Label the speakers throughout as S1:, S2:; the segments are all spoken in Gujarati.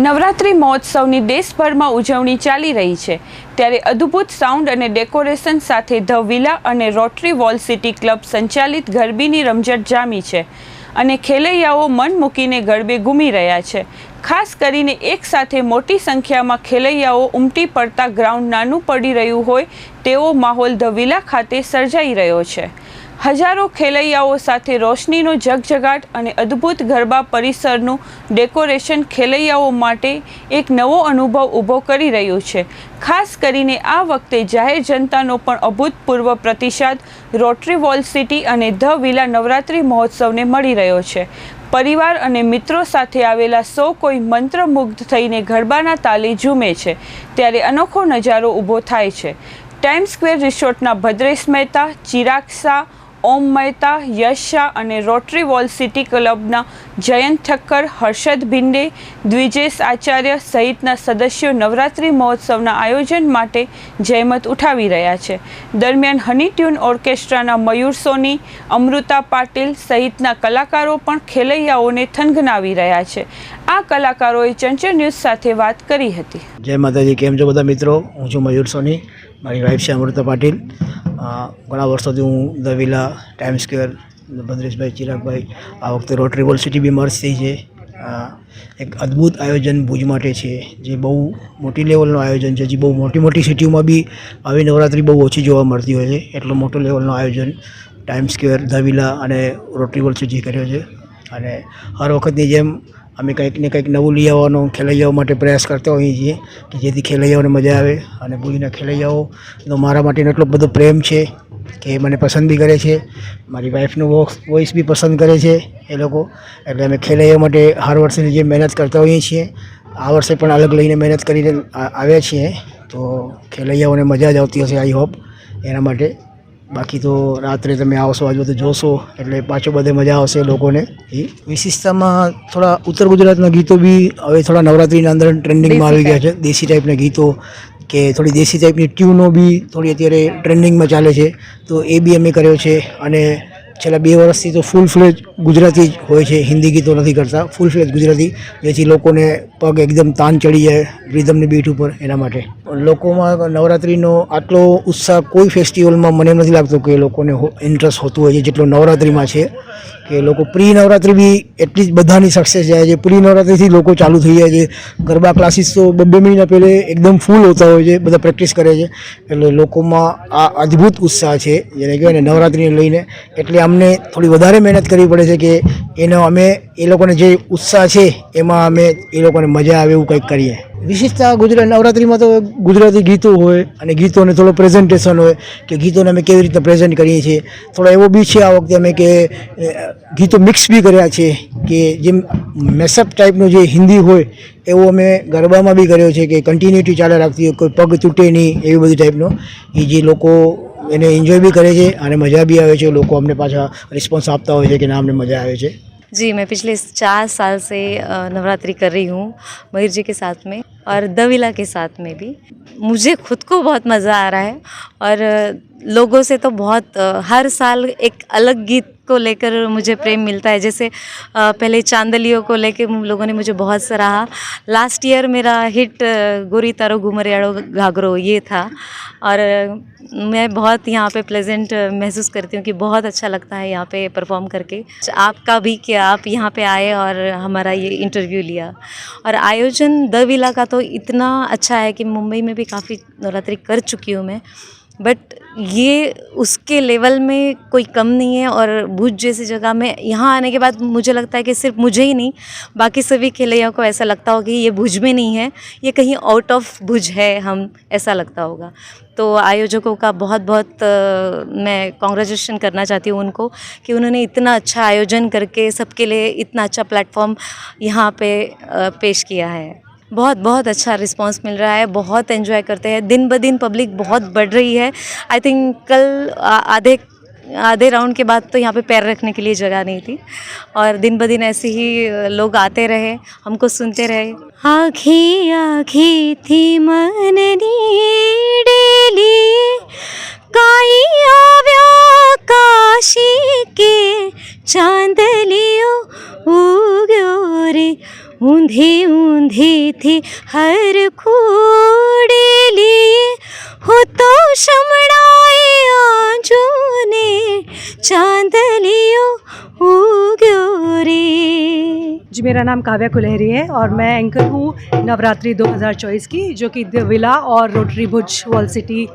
S1: નવરાત્રિ મહોત્સવની દેશભરમાં ઉજવણી ચાલી રહી છે. ત્યારે અદ્ભુત સાઉન્ડ અને ડેકોરેશન સાથે ધ વિલા અને રોટરી વોલ સિટી ક્લબ સંચાલિત ગરબીની રમઝટ જામી છે અને ખેલૈયાઓ મન મૂકીને ગરબે ઘૂમી રહ્યા છે. ખાસ કરીને એક સાથે મોટી સંખ્યામાં ખેલૈયાઓ ઉમટી પડતા ગ્રાઉન્ડ નાનું પડી રહ્યું હોય તેવો માહોલ ધ વિલા ખાતે સર્જાઈ રહ્યો છે. હજારો ખેલૈયાઓ સાથે રોશનીનો જગજગાટ અને અદ્ભુત ગરબા પરિસરનું ડેકોરેશન ખેલૈયાઓ માટે એક નવો અનુભવ ઊભો કરી રહ્યું છે. ખાસ કરીને આ વખતે જાહેર જનતાનો પણ અભૂતપૂર્વ પ્રતિસાદ રોટરી વોલ સિટી અને ધ વિલા નવરાત્રિ મહોત્સવને મળી રહ્યો છે. પરિવાર અને મિત્રો સાથે આવેલા સૌ કોઈ મંત્રમુગ્ધ થઈને ગરબાના તાલે ઝૂમે છે, ત્યારે અનોખો નજારો ઊભો થાય છે. ટાઈમ સ્ક્વેર રિસોર્ટના ભદ્રેશ મહેતા, ચિરાગ શાહ ઓમ મહેતા, યશ શાહ અને રોટરી વોલ સિટી ક્લબના જયંત ઠક્કર, હર્ષદ ભિંડે, દ્વિજેશ આચાર્ય સહિતના સદસ્યો નવરાત્રિ મહોત્સવના આયોજન માટે જહેમત ઉઠાવી રહ્યા છે. દરમિયાન હની ટ્યુન ઓર્કેસ્ટ્રાના મયુર સોની, અમૃતા પાટીલ સહિતના કલાકારો પણ ખેલૈયાઓને થનગનાવી રહ્યા છે. આ કલાકારોએ ચંચળ ન્યૂઝ સાથે વાત કરી હતી.
S2: જય માતાજી, કેમ છો બધા મિત્રો? હું છું મયુર સોની, મારી વાઇફ છે અમૃતા પાટીલ. ઘણા વર્ષોથી હું દવિલા ટાઈમ સ્ક્વેર ભદ્રેશભાઈ ચિરાગભાઈ, આ વખતે રોટરી વોલ સિટી બી મર્જ થઈ છે. એક અદ્ભુત આયોજન ભુજ માટે છે, જે બહુ મોટી લેવલનું આયોજન છે, જે બહુ મોટી મોટી સિટીઓમાં બી આવી નવરાત્રિ બહુ ઓછી જોવા મળતી હોય છે. એટલો મોટો લેવલનું આયોજન ટાઈમ સ્ક્વેર ધ અને રોટરી વર્લ્ડ સિટી કર્યો છે. અને હર વખતની જેમ અમે કંઈક ને કંઈક નવું લઈ આવવાનો ખેલૈયાઓ માટે પ્રયાસ કરતા હોઈએ છીએ કે જેથી ખેલૈયાઓને મજા આવે અને ભૂલીના ખેલૈયાઓનો મારા માટેનો એટલો બધો પ્રેમ છે કે મને પસંદ બી કરે છે. મારી વાઈફનું વોઇસ બી પસંદ કરે છે એ લોકો. એટલે અમે ખેલૈયાઓ માટે હર વર્ષની જે મહેનત કરતા હોઈએ છીએ, આ વર્ષે પણ અલગ લઈને મહેનત કરીને આવ્યા છીએ. તો ખેલૈયાઓને મજા જ આવતી હશે આઈ હોપ એના માટે. બાકી તો રાત્રે તમે આવશો આજુ બધું જોશો એટલે પાછો બધે મજા આવશે લોકોને. એ વિશેષતામાં થોડા ઉત્તર ગુજરાતના ગીતો બી હવે થોડા નવરાત્રિના અંદર ટ્રેન્ડિંગમાં આવી ગયા છે. દેશી ટાઈપના ગીતો કે થોડી દેશી ટાઈપની ટ્યુનો બી થોડી અત્યારે ટ્રેન્ડિંગમાં ચાલે છે. તો એ બી અમે કર્યો છે. અને છેલ્લા બે વર્ષથી તો ફૂલ ફ્લેજ ગુજરાતી જ હોય છે, હિન્દી ગીતો નથી કરતા ફૂલ ફ્લેજ ગુજરાતી, જેથી લોકોને પગ એકદમ તાન ચડી જાય રિધમની બીટ ઉપર એના માટે. લોકોમાં નવરાત્રિનો આટલો ઉત્સાહ કોઈ ફેસ્ટિવલમાં મને નથી લાગતો કે લોકોને ઇન્ટરેસ્ટ હોતું હોય છે, જેટલો નવરાત્રિમાં છે, કે લોકો પ્રી નવરાત્રિ બી એટલી જ બધાની સક્સેસ જાય છે. પ્રી નવરાત્રિથી લોકો ચાલુ થઈ જાય છે. ગરબા ક્લાસીસ તો બે મહિના પહેલે એકદમ ફૂલ હોતા હોય છે, બધા પ્રેક્ટિસ કરે છે. એટલે લોકોમાં આ અદ્ભુત ઉત્સાહ છે, જેને કહેવાય ને નવરાત્રિને લઈને. એટલે અમને થોડી વધારે મહેનત કરવી પડે છે કે એનો અમે એ લોકોને જે ઉત્સાહ છે, એમાં અમે એ લોકોને મજા આવે એવું કંઈક કરીએ. વિશેષતા ગુજરાત નવરાત્રિમાં તો ગુજરાતી ગીતો હોય અને ગીતોને થોડો પ્રેઝન્ટેશન હોય કે ગીતોને અમે કેવી રીતે પ્રેઝન્ટ કરીએ છીએ. થોડો એવો બી છે આ વખતે અમે કે ગીતો મિક્સ બી કર્યા છે કે જેમ મેસઅપ ટાઈપનું જે હિન્દી હોય એવો અમે ગરબામાં બી કર્યો છે કે કન્ટિન્યુટી ચાલે રાખતી હોય, કોઈ પગ તૂટે નહીં એવી બધી ટાઈપનો એ જે લોકો એને એન્જોય બી કરે છે અને મજા બી આવે છે લોકો અમને પાછા રિસ્પોન્સ આપતા હોય છે કે ના અમને મજા આવે છે
S3: जी मैं पिछले चार साल से अ, नवरात्रि कर रही हूँ मयूर जी के साथ में और दविला के साथ में भी मुझे खुद को बहुत मज़ा आ रहा है और अ, लोगों से तो बहुत अ, हर साल एक अलग गीत को लेकर मुझे प्रेम मिलता है। जैसे पहले चांदलियों को लेकर लोगों ने मुझे बहुत सराहा लास्ट ईयर मेरा हिट गोरी तारो घुमरियाड़ो घाघरो, ये था। और मैं बहुत यहाँ पे प्लेजेंट महसूस करती हूँ कि बहुत अच्छा लगता है यहाँ पे परफॉर्म करके। आपका भी कि आप यहाँ पे आए और हमारा ये इंटरव्यू लिया। और आयोजन द विला का तो इतना अच्छा है कि मुंबई में भी काफ़ी नवरात्रि कर चुकी हूँ मैं। बट ये उसके लेवल में कोई कम नहीं है और भुज जैसी जगह में यहाँ आने के बाद मुझे लगता है कि सिर्फ़ मुझे ही नहीं, बाकी सभी खेलैया को ऐसा लगता होगा कि ये भुज में नहीं है, ये कहीं आउट ऑफ़ भुज है, हम ऐसा लगता होगा। तो आयोजकों का बहुत बहुत मैं कॉन्ग्रेचुलेशन करना चाहती हूँ उनको कि उन्होंने इतना अच्छा आयोजन करके सबके लिए इतना अच्छा प्लेटफॉर्म यहाँ पे पेश किया है। बहुत बहुत अच्छा रिस्पांस मिल रहा है, बहुत एंजॉय करते हैं। दिन ब दिन पब्लिक बहुत बढ़ रही है। आई थिंक कल आधे आधे राउंड के बाद तो यहाँ पे पैर रखने के लिए जगह नहीं थी। और दिन ब दिन ऐसे ही लोग आते रहे, हमको सुनते रहे। आखी आखी थी मन डेली। ઊંધીથી હર ખૂડે લીએ. હો તો આજો ને ચાંદલિયો
S4: जी मेरा नाम काव्या कुलहरी है और मैं एंकर हूँ नवरात्रि 2024 की जो कि द विला और रोटरी भुज वॉल सिटी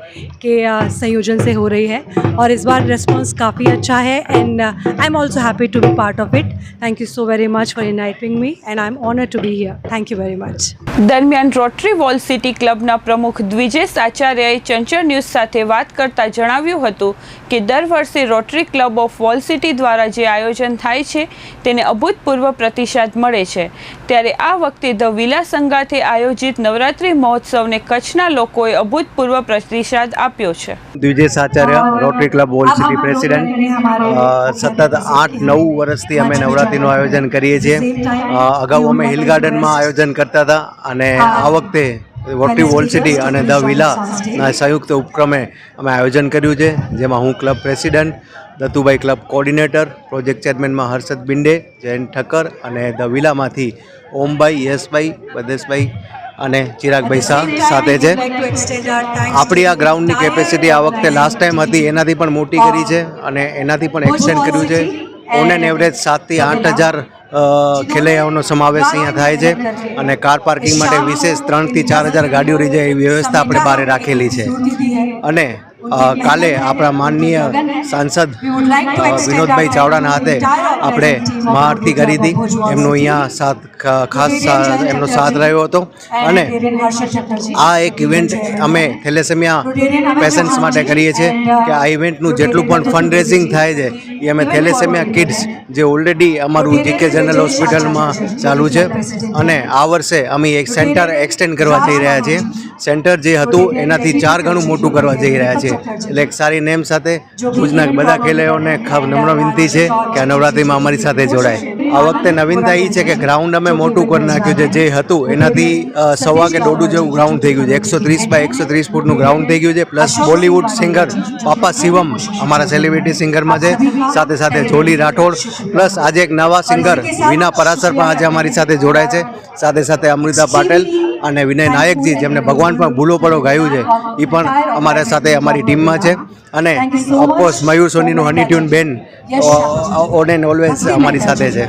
S4: के अ, संयोजन से हो रही है और इस बार रिस्पांस काफ़ी अच्छा है and I am also happy to be part of it thank you so very much for inviting me and I am honour to be here thank you very much
S1: દરમિયાન રોટરી વોલ સિટી ક્લબના પ્રમુખ દ્વિજેશ આચાર્યએ ચંચળ ન્યૂઝ સાથે વાત કરતા જણાવ્યું હતું કે દર વર્ષે Rotary club of wall city દ્વારા જે આયોજન થાય છે તેને અભૂતપૂર્વ પ્રતિસાદ મળે છે. ત્યારે આ વખતે ધ વિલા સંગાથે આયોજિત નવરાત્રિ મહોત્સવને કચ્છના લોકોએ અભૂતપૂર્વ પ્રતિસાદ આપ્યો છે.
S5: Dwijesh Acharya rotary club wall city president સતત આઠ નવ વર્ષથી અમે નવરાત્રિનું આયોજન કરીએ છીએ. અગાઉ અમે હિલ ગાર્ડનમાં આયોજન કરતા હતા અને આ વખતે રોટરી વોલ સિટી અને ધ વિલાના સંયુક્ત ઉપક્રમે અમે આયોજન કર્યું છે જેમાં હું ક્લબ પ્રેસિડન્ટ દત્તુભાઈ ક્લબ કોર્ડિનેટર પ્રોજેક્ટ ચેરમેનમાં હર્ષદ બિંડે જયંત ઠક્કર અને ધ વિલામાંથી ઓમભાઈ યશભાઈ બદેશભાઈ અને ચિરાગભાઈ શાહ સાથે છે. આપણી આ ગ્રાઉન્ડની કેપેસિટી આ વખતે લાસ્ટ ટાઈમ હતી એનાથી પણ મોટી કરી છે અને એનાથી પણ એક્સટેન્ડ કર્યું છે. ઓન એન એવરેજ સાતથી આઠ હજાર ખેલૈયાઓનો સમાવેશ અહીંયા થાય છે અને કાર પાર્કિંગ માટે વિશેષ ત્રણથી ચાર હજાર ગાડીઓ રહી જાય એવી વ્યવસ્થા આપણે બહાર રાખેલી છે. અને કાલે આપણા માનનીય સાંસદ વિનોદભાઈ ચાવડાના હાથે આપણે મહાઆરતી કરી હતી. એમનો અહીંયા સાથ ખાસ એમનો સાથ રહ્યો હતો. અને આ એક ઇવેન્ટ અમે થેલેસેમિયા પેશન્ટ્સ માટે કરીએ છીએ કે આ ઇવેન્ટનું જેટલું પણ ફંડ રેઝિંગ થાય છે એ અમે થેલેસેમિયા કિડ્સ જે ઓલરેડી અમારું જીકે જનરલ હોસ્પિટલમાં ચાલુ છે. અને આ વર્ષે અમે એક સેન્ટર એક્સટેન્ડ કરવા જઈ રહ્યા છીએ. સેન્ટર જે હતું એનાથી ચાર ગણું મોટું કરવા જઈ રહ્યા છીએ. એટલે એક સારી નેમ સાથે ભુજના બધા ખેલાડીઓને ખાબ નમ્ર વિનંતી છે કે આ નવરાત્રિમાં અમારી સાથે જોડાય. આ વખતે નવીનતા એ છે કે ગ્રાઉન્ડ અમે મોટું કરી નાખ્યું છે, જે હતું, એનાથી સવા કે દોઢું જેવું ગ્રાઉન્ડ થઈ ગયું છે. એકસો ત્રીસ બાય એકસો ત્રીસ ફૂટનું ગ્રાઉન્ડ થઈ ગયું છે plus Bollywood singer Papa Shivam, અમારા સેલિબ્રિટી સિંગરમાં છે, સાથે સાથે જોલી રાઠોડ પ્લસ આજે એક નવા સિંગર વિના પરાસર પણ આજે અમારી સાથે જોડાય છે. સાથે સાથે અમૃતા પાટેલ અને વિનય નાયકજી જેમને ભગવાન પણ ભૂલો પડો ગાયું છે એ પણ અમારા સાથે અમારી ટીમમાં છે. અને of course Mayur સોનીનું honey tune been on and always અમારી સાથે છે.